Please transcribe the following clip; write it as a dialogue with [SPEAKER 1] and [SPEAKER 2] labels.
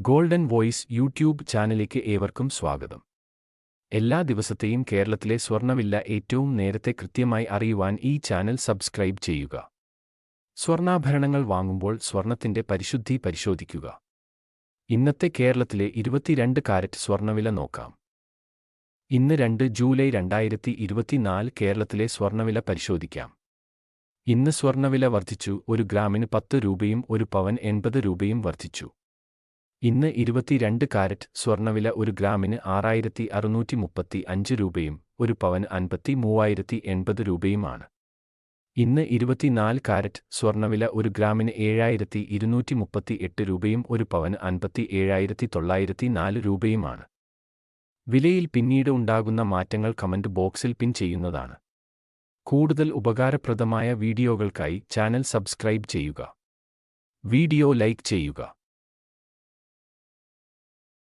[SPEAKER 1] Golden voice YouTube ചാനലിലേക്ക് ഏവർക്കും സ്വാഗതം. എല്ലാ ദിവസത്തെയും കേരളത്തിലെ സ്വർണവില്ല ഏറ്റവും നേരത്തെ കൃത്യമായി അറിയുവാൻ ഈ ചാനൽ സബ്സ്ക്രൈബ് ചെയ്യുക. സ്വർണാഭരണങ്ങൾ വാങ്ങുമ്പോൾ സ്വർണത്തിന്റെ പരിശുദ്ധി പരിശോധിക്കുക. ഇന്നത്തെ കേരളത്തിലെ ഇരുപത്തിരണ്ട് കാരറ്റ് സ്വർണവില നോക്കാം. ഇന്ന് രണ്ട് ജൂലൈ രണ്ടായിരത്തി ഇരുപത്തിനാല് കേരളത്തിലെ സ്വർണവില പരിശോധിക്കാം. ഇന്ന് സ്വർണവില വർദ്ധിച്ചു ഒരു ഗ്രാമിന് പത്ത് രൂപയും ഒരു പവൻ എൺപത് രൂപയും വർദ്ധിച്ചു. ഇന്ന് ഇരുപത്തിരണ്ട് കാരറ്റ് സ്വർണവില ഒരു ഗ്രാമിന് ആറായിരത്തി അറുന്നൂറ്റി മുപ്പത്തി അഞ്ച് രൂപയും ഒരു പവൻ അൻപത്തി മൂവായിരത്തി എൺപത് രൂപയുമാണ്. ഇന്ന് ഇരുപത്തിനാല് കാരറ്റ് സ്വർണവില ഒരു ഗ്രാമിന് ഏഴായിരത്തി ഇരുന്നൂറ്റി മുപ്പത്തി എട്ട് രൂപയും ഒരു പവൻ അൻപത്തി ഏഴായിരത്തി തൊള്ളായിരത്തി നാല് രൂപയുമാണ്. വിലയിൽ പിന്നീട് ഉണ്ടാകുന്ന മാറ്റങ്ങൾ കമന്റ് ബോക്സിൽ പിൻ ചെയ്യുന്നതാണ്. കൂടുതൽ ഉപകാരപ്രദമായ വീഡിയോകൾക്കായി ചാനൽ സബ്സ്ക്രൈബ് ചെയ്യുക. വീഡിയോ ലൈക്ക് ചെയ്യുക.